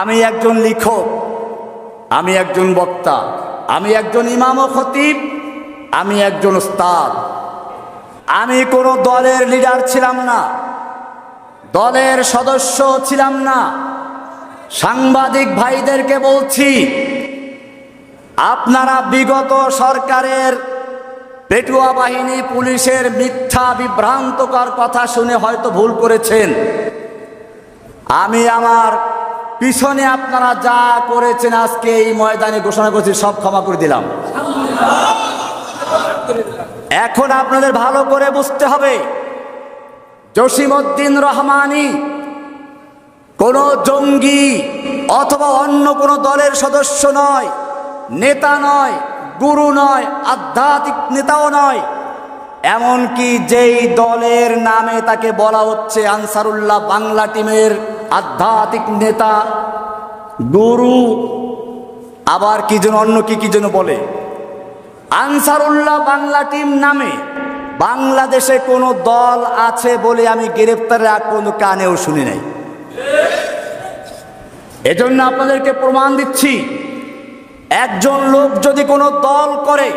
আমি একজন লিখক, আমি একজন বক্তা, আমি একজন ইমাম ও খতিব, আমি একজন উস্তাদ। আমি কোনো দলের লিডার ছিলাম না, দলের সদস্য ছিলাম না। সাংবাদিক ভাইদেরকে বলছি, আপনারা বিগত সরকারের পেটুয়া বাহিনী পুলিশের মিথ্যা বিভ্রান্তকর কথা শুনে হয়তো ভুল করেছেন। আমি আমার পিছনে আপনারা যা করেছেন আজকে এই ময়দানে ঘোষণা করছি, সব ক্ষমা করে দিলাম। এখন আপনাদের ভালো করে বুঝতে হবে, জসিমউদ্দিন রহমানি কোনো জঙ্গি অথবা অন্য কোনো দলের সদস্য নয়, নেতা নয়, গুরু নয়, আধ্যাত্মিক নেতাও নয়, এমনকি যেই দলের নামে তাকে বলা হচ্ছে আনসারুল্লাহ বাংলা টিমের আধ্যাত্মিক নেতা, গুরু, আবার কি যেন অন্য কি কি যেন বলে। আনসারুল্লাহ বাংলা টিম নামে বাংলাদেশে কোনো দল আছে বলে আমি গ্রেপ্তারের আর পর্যন্ত কানেও শুনি নাই। এজন্য আপনাদেরকে প্রমাণ দিচ্ছি, একজন লোক যদি কোনো দল করে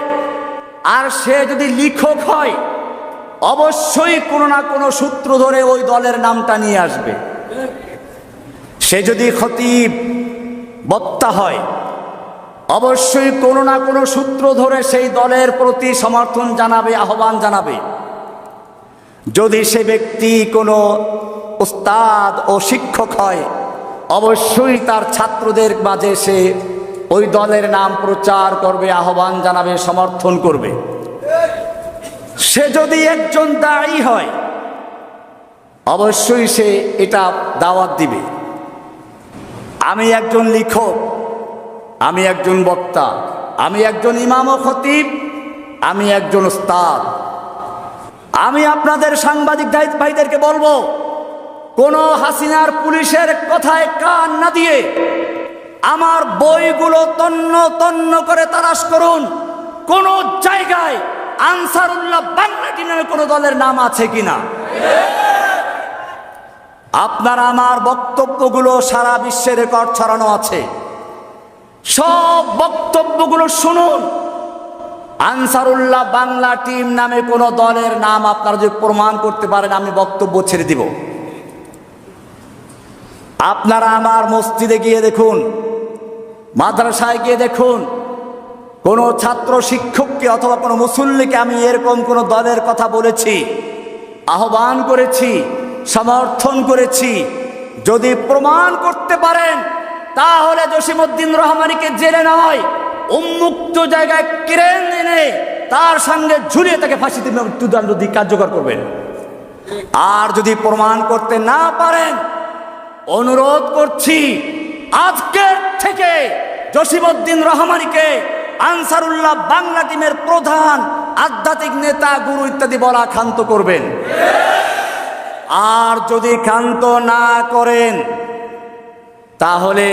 আর সে যদি লিখক হয়, অবশ্যই কোনো না কোনো সূত্র ধরে ওই দলের নামটা নিয়ে আসবে। সে যদি খতিব, বক্তা হয়, অবশ্যই কোনো না কোনো সূত্র ধরে সেই দলের প্রতি সমর্থন জানাবে, আহ্বান জানাবে। যদি সে ব্যক্তি কোনো উস্তাদ ও শিক্ষক হয়, অবশ্যই তার ছাত্রদের মাঝে সে ওই দলের নাম প্রচার করবে, আহ্বান জানাবে, সমর্থন করবে। সে যদি একজন দায়ী হয়, অবশ্যই সে এটা দাওয়াত দিবে। আমি একজন লিখক, আমি একজন বক্তা, আমি একজন ইমাম ও খতিব, আমি একজন উস্তাদ। আমি আপনাদের সাংবাদিক দায়িত্ব ভাইদেরকে বলব, কোন হাসিনার পুলিশের কথায় কান না দিয়ে আমার বইগুলো তন্ন তন্ন করে তালাশ করুন। কোন জায়গায় আনসারুল্লাহ বাংলাটি নামে কোনো দলের নাম আছে কিনা? আপনার আমার বক্তব্যগুলো সারা বিশ্বে রেকর্ড ছড়ানো আছে। সব বক্তব্যগুলো শুনুন। আনসারুল্লাহ বাংলা টিম নামে কোনো দলের নাম আপনারা যদি প্রমাণ করতে পারেন, আমি বক্তব্য ছেড়ে দিব। আপনারা আমার মসজিদে গিয়ে দেখুন, মাদ্রাসায় গিয়ে দেখুন, কোনো ছাত্র শিক্ষককে অথবা কোনো মুসল্লিকে আমি এরকম কোনো দলের কথা বলেছি, আহ্বান করেছি সমর্থন করেছি। যদি প্রমাণ করতে পারেন, তাহলে জসিমউদ্দিন রহমানিকে জেলে নয় উন্মুক্ত জায়গায় ক্রেন এনে তার সঙ্গে ঝুলিয়ে তাকে ফাঁসিতে মৃত্যুদণ্ড দিয়ে কার্যকর করবেন। আর যদি প্রমাণ করতে না পারেন, অনুরোধ করছি, আজকের থেকে জসিমউদ্দিন রহমানিকে আনসারুল্লাহ বাংলা টিমের প্রধান আধ্যাত্মিক নেতা, গুরু ইত্যাদি বলা ক্ষান্ত করবেন। আর যদি ক্ষান্ত না করেন তাহলে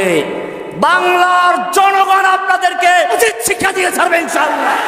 বাংলার জনগণ আপনাদেরকে উচিত শিক্ষা দিয়ে ছাড়বে ইনশাআল্লাহ।